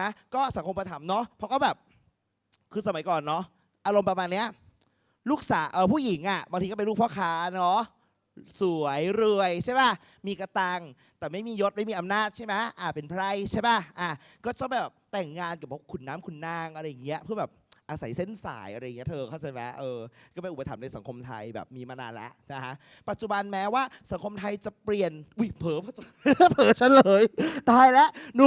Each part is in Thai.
นะ ก็สังคมประถมเนาะเพราะก็แบบคือสมัยก่อนเนาะอารมณ์ประมาณเนี้ยลูกสาวเออผู้หญิงอะบางทีก็เป็นลูกพ่อค้าเนาะสวยรวยใช่ป่ะมีกระตังแต่ไม่มียศไม่มีอำนาจใช่ไหมอ่าเป็นไพรใช่ป่ะอะก็จะแบบแต่งงานกับพวกขุนน้ำขุนนางอะไรอย่างเงี้ยเพื่อแบบ อาศัยเส้นสายอะไรอย่างเงี้ยเธอเข้าใจไหมเออก็เป็นอุปถัมภ์ในสังคมไทยแบบมีมานานแล้วนะฮะปัจจุบันแม้ว่าสังคมไทยจะเปลี่ยนวิเผลอเผลอเฉลยตายแล้วหนู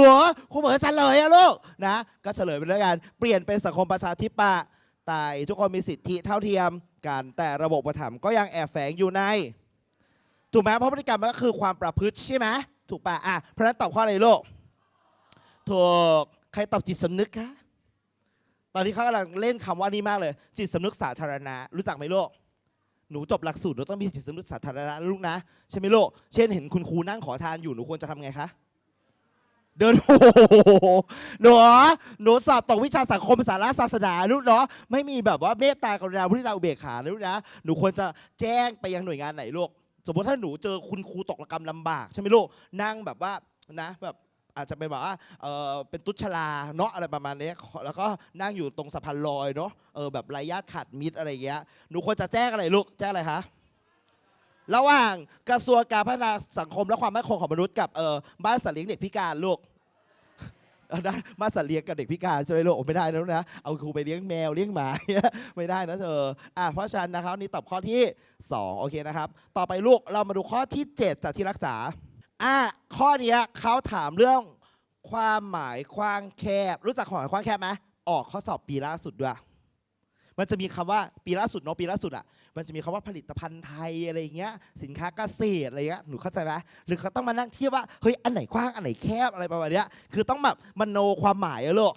ครูเผลอเฉลยอะลูกนะก็เฉลยไปด้วยกันเปลี่ยนเป็นสังคมประชาธิปไตยทุกคนมีสิทธิเท่าเทียมกันแต่ระบบอุประถมภ์ก็ยังแอบแฝงอยู่ในถูกไหมเพราะพฤติกรรมมันก็คือความประพฤติใช่ไหมถูกปะอะเพราะนั้นตอบข้ออะไรลูกถูกใครตอบจิตสำนึกคะ ตอนนี้เขากำลังเล่นคำว่านี้มากเลย จิตสำนึกสาธารณะ รู้จักไหมลูกหนูจบหลักสูตรหนูต้องมีจิตสำนึกสาธารณะลูกนะใช่ไหมลูกเช่นเห็นคุณครูนั่งขอทานอยู่หนูควรจะทำไงคะเดินโอ้โหหนูหนูสอบตกวิชาสังคมสาระศาสนาลูกเนาะไม่มีแบบว่าเมตตากรุณาพุทธาอุเบกขาลูกนะหนูควรจะแจ้งไปยังหน่วยงานไหนลูกสมมติถ้าหนูเจอคุณครูตกระกรรมลำบากใช่ไหมลูกนั่งแบบว่านะแบบ อาจจะเป็นแบบว่าเออเป็นตุ๊ชลาเนาะอะไรประมาณนี้แล้วก็นั่งอยู่ตรงสะพานลอยเนาะเออแบบไร้ญาติขาดมิตรอะไรอย่างเงี้ยหนูควรจะแจ้งอะไรลูกแจ้งอะไรคะระหว่างกระทรวงการพัฒนาสังคมและความมั่นคงของมนุษย์กับเออบ้านสัตว์เลี้ยงเด็กพิการลูกเออได้บ้าสัตว์เลี้ยงกับเด็กพิการใช่ไหมลูกไม่ได้นะลูกนะ เอาครูไปเลี้ยงแมวเลี้ยงหมาไม่ได้นะเธออะเพราะฉะนั้นนะครับนี่ตอบข้อที่ 2 โอเคนะครับ ต่อไปลูกเรามาดูข้อที่ 7 จากที่รักษา อะข้อเนี้ยเขาถามเรื่องความหมายกว้างแคบ รู้จักความหมายกว้างแคบไหมออกข้อสอบปีล่าสุดด้วย มันจะมีคำว่าปีล่าสุดเนาะปีล่าสุดอะ มันจะมีคำว่าผลิตภัณฑ์ไทยอะไรเงี้ย สินค้าเกษตรอะไรเงี้ย หนูเข้าใจไหมหรือเขาต้องมานั่งเทียบว่า เฮ้ย อันไหนกว้าง อันไหนแคบ อะไรประมาณเนี้ย คือต้องแบบมโนความหมายอะลูก